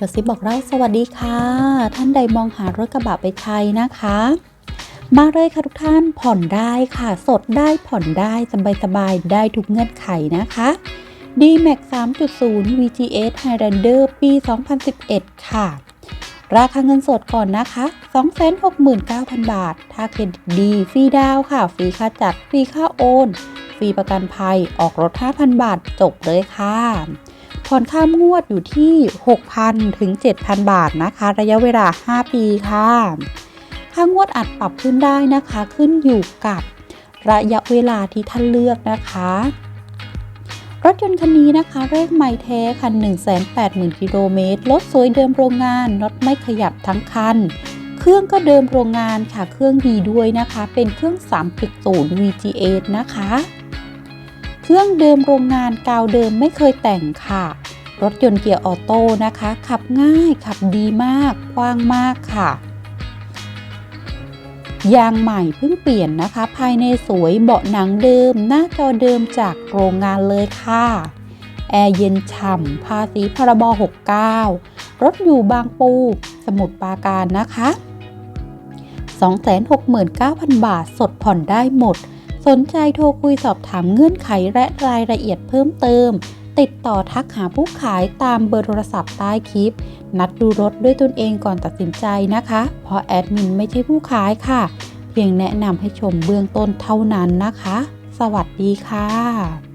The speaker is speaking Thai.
กระซิบบอกเราสวัสดีค่ะ ท่านใดมองหารถกระบะไปใช้นะคะ มาเลยค่ะทุกท่านผ่อนได้ค่ะ สดได้ผ่อนได้สบายสบายๆได้ทุกเงื่อนไขนะคะ D-Max 3.0 VGS Highlander ปี 2011 ค่ะ ราคาเงินสดก่อนนะคะ 269,000 บาท ถ้าเครดิตดีฟรีดาวค่ะ ฟรีค่าจัด ฟรีค่าโอน ฟรีประกันภัย ออกรถ 5,000 บาทจบเลยค่ะ ผ่อนข้ามงวดอยู่ที่ 6,000 ถึง 7,000 บาทนะคะ ระยะเวลา 5 ปีค่ะ ค่างวดอาจปรับขึ้นได้นะคะ ขึ้นอยู่กับระยะเวลาที่ท่านเลือกนะคะ รถยนต์คันนี้นะคะเลขไม่แท้คัน 180,000 กิโลเมตร รถสวยเดิมโรงงานรถไม่ขยับทั้งคัน เครื่องก็เดิมโรงงานค่ะ เครื่องดีด้วยนะคะ เป็นเครื่อง3.0 VGA นะคะ เครื่องเดิมโรงงานกาวเดิมไม่เคยแต่งค่ะ รถยนต์เกียร์ออโต้นะคะ ขับง่ายขับดีมากกว้างมากค่ะ ยางใหม่เพิ่งเปลี่ยนนะคะ ภายในสวยเบาะหนังเดิม หน้าจอเดิมจากโรงงานเลยค่ะแอร์เย็นฉ่ำภาษีพรบ 69 รถอยู่บางปู สมุทรปราการนะคะ 269,000 บาทสดผ่อนได้หมด สนใจโทรคุยสอบถามเงื่อนไขและรายละเอียดเพิ่มเติม ติดต่อทักหาผู้ขายตามเบอร์โทรศัพท์ใต้คลิป นัดดูรถด้วยตนเองก่อนตัดสินใจนะคะ เพราะแอดมินไม่ใช่ผู้ขายค่ะ เพียงแนะนำให้ชมเบื้องต้นเท่านั้นนะคะ สวัสดีค่ะ